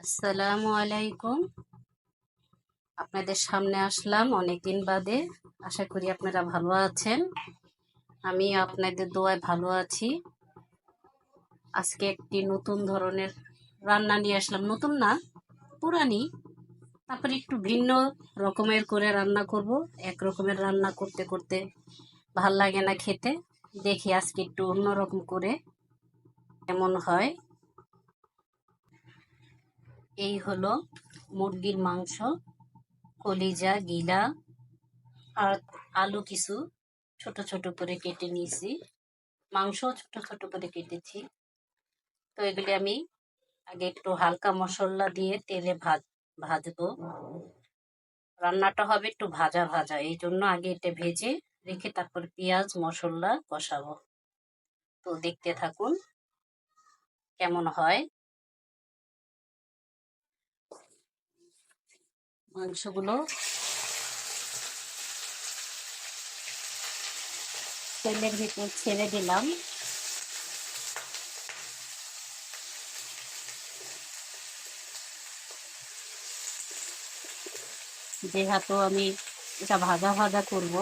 আসসালামু আলাইকুম। আপনাদের সামনে আসলাম অনেকদিন বাদে। আশা করি আপনারা ভালো আছেন। আমি আপনাদের দোয়ায় ভালো আছি। আজকে একটি নতুন ধরনের রান্না নিয়ে আসলাম। নতুন না, পুরানি। তারপরে একটু ভিন্ন রকমের করে রান্না করব। এক রকমের রান্না করতে করতে ভালো লাগে না খেতে। দেখি আজকে একটু অন্যরকম করে কেমন হয়। এই হলো মুরগির মাংস, কলিজা, গিলা আর আলু কিছু ছোট ছোট করে কেটে নিয়েছি। মাংস ছোট ছোট করে কেটেছি। তো এগুলি আমি আগে একটু হালকা মশলা দিয়ে তেলে ভাজ, ভাজবো। রান্নাটা হবে একটু ভাজা ভাজা, এই জন্য আগে এটা ভেজে রেখে তারপর পেঁয়াজ, মশলা কষাবো। তো দেখতে থাকুন কেমন হয়। মাংসগুলো। তেলের ভিতর ছেড়ে দিলাম। যেহেতু আমি এটা ভাজা ভাজা করব,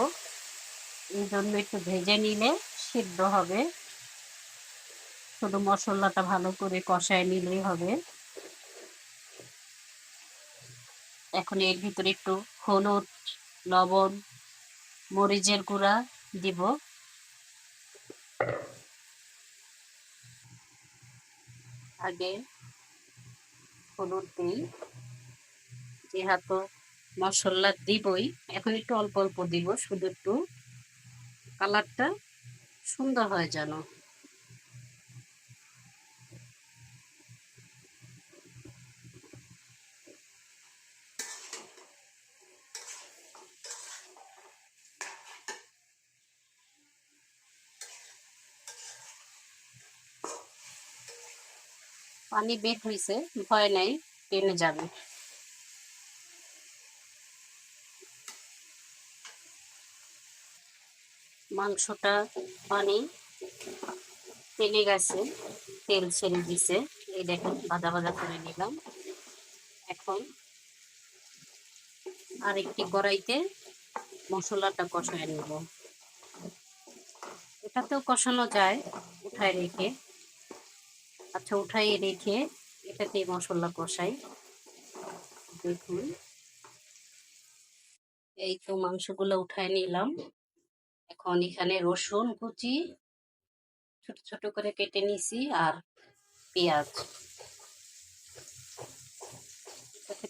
এই জন্য একটু ভেজে নিলে সিদ্ধ হবে। শুধু মশলাটা ভালো করে কষায় নিলেই হবে। এখন এর ভিতরে একটু হলুদ, লবণ, মরিচের গুঁড়া দিব। আগে হলুদ দিই, যেহেতু মশলা দিবই, এখন একটু অল্প অল্প দিব, শুধু একটু কালারটা সুন্দর হয় যেন। পানি বের হয়েছে, ভয় নাই, টেনে যাবে। মাংসটা পানি টেনে গেছে, তেল ছেড়ে দিছে। এই দেখেন ভাজা ভাজা করে নিলাম। এখন আরেকটি কড়াইতে মশলাটা কষায় নেব। এটাতেও কষানো যায়, উঠায় রেখে। আচ্ছা উঠাই রেখে এটাতে মশলা কষাই। দেখুন। এই তো মাংসগুলো উঠায় নিলাম। এখন এখানে রসুন কুচি ছোট ছোট করে কেটে নিছি আর পেঁয়াজ।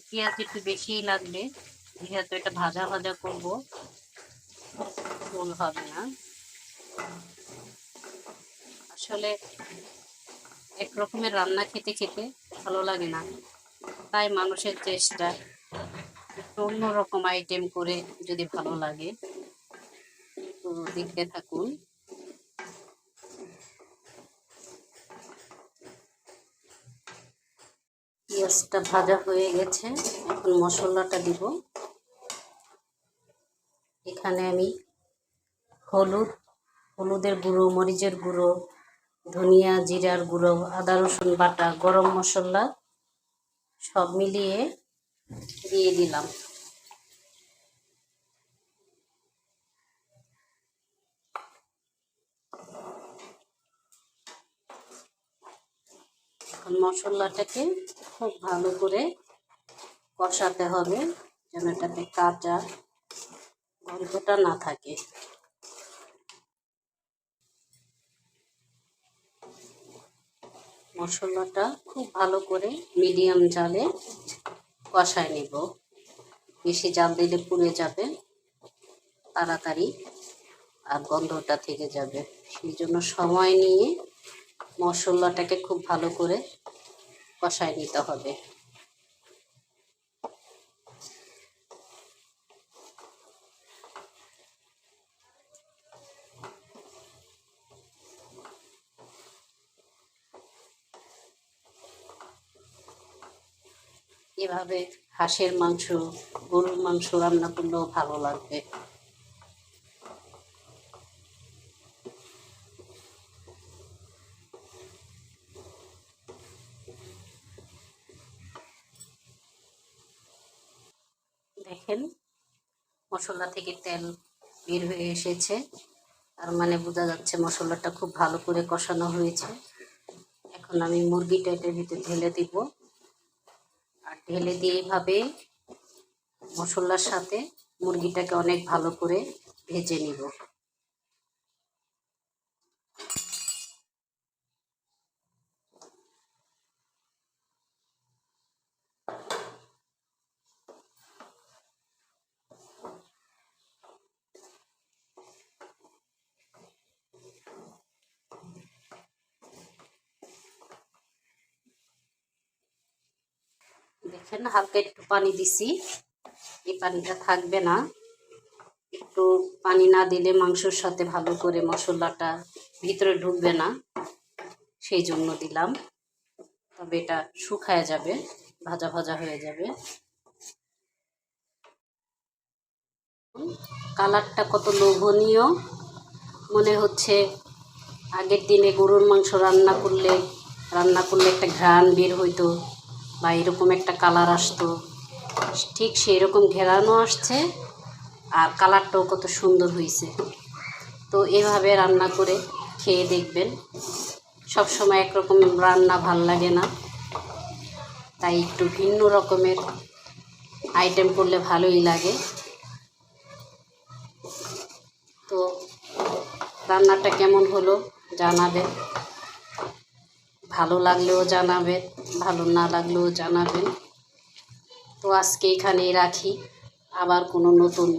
পেঁয়াজ একটু বেশিই লাগবে, যেহেতু এটা ভাজা ভাজা করব ভুল হবে না। আসলে এক রকমের রান্না খেতে খেতে ভালো লাগে না। তাই মানুষের চেষ্টা অন্যরকম আইটেম করে যদি ভালো লাগে, তো দেখতে থাকুন। পেঁয়াজটা ভাজা হয়ে গেছে, এখন মশলাটা দিব। এখানে আমি হলুদ, হলুদের গুঁড়ো, মরিচের গুঁড়ো ধনিয়া, জিরার গুঁড়ো, আদা রসুন বাটা, গরম মশলা সব মিলিয়ে দিয়ে দিলাম। মশলাটাকে খুব ভালো করে কষাতে হবে যেন এটাতে কাঁচা গল্পটা না থাকে। মশলাটা খুব ভালো করে মিডিয়াম জালে কষায় নেব। বেশি জাল দিলে পুড়ে যাবে, তাড়াতাড়ি আর গন্ধটা থেকে যাবে। সেই জন্য সময় নিয়ে মশলাটাকে খুব ভালো করে কষায় নিতে হবে। এভাবে হাঁসের মাংস, গরুর মাংস রান্না করলেও ভালো লাগবে। দেখেন, মশলা থেকে তেল বের হয়ে এসেছে। তার মানে বোঝা যাচ্ছে মশলাটা খুব ভালো করে কষানো হয়েছে। এখন আমি মুরগিটা এটার ভিতরে ঢেলে দিব। ঢেলে দিয়ে এইভাবে মশলার সাথে মুরগিটাকে অনেক ভালো করে ভেজে নিব। দেখেন, হালকা একটু পানি দিছি। এই পানিটা থাকবে না। একটু পানি না দিলে মাংসর সাথে ভালো করে মশলাটা ভিতরে ঢুকবে না। সেই জন্য দিলাম। তবে এটা শুকায় যাবে, ভাজা ভাজা হয়ে যাবে। কালারটা কত লোভনীয়। মনে হচ্ছে আগের দিনে গরুর মাংস রান্না করলে রান্না করলে একটা ঘ্রাণ বের হইতো। বা এরকম একটা কালার আসতো। ঠিক সেই রকম ঘেরানো আসছে আর কালারটাও কত সুন্দর হয়েছে। তো এভাবে রান্না করে খেয়ে দেখবেন। সব সময় একরকম রান্না ভালো লাগে না। তাই একটু ভিন্ন রকমের আইটেম করলে ভালোই লাগে। তো রান্নাটা কেমন হলো জানাবেন। ভালো লাগলেও জানাবেন ভালো না লাগলেও জানাবেন তো আজকে এখানেই রাখি। আবার কোনো নতুন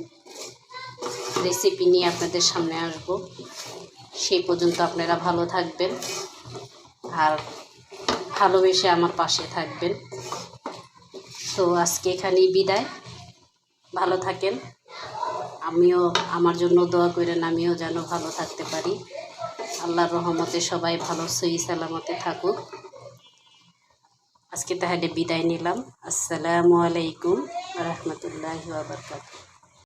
রেসিপি নিয়ে আপনাদের সামনে আসব। সেই পর্যন্ত আপনারা ভালো থাকবেন আর ভালোবেসে আমার পাশে থাকবেন। তো আজকে এখানেই বিদায়। ভালো থাকেন। আমিও আমার জন্য দোয়া করেন, আমিও যেন ভালো থাকতে পারি। আল্লাহর রহমতে সবাই ভালো, সই সালামতে থাকুক। আজকে তাহলে বিদায় নিলাম। আসসালামু আলাইকুম রহমতুল্লাহ বারকাত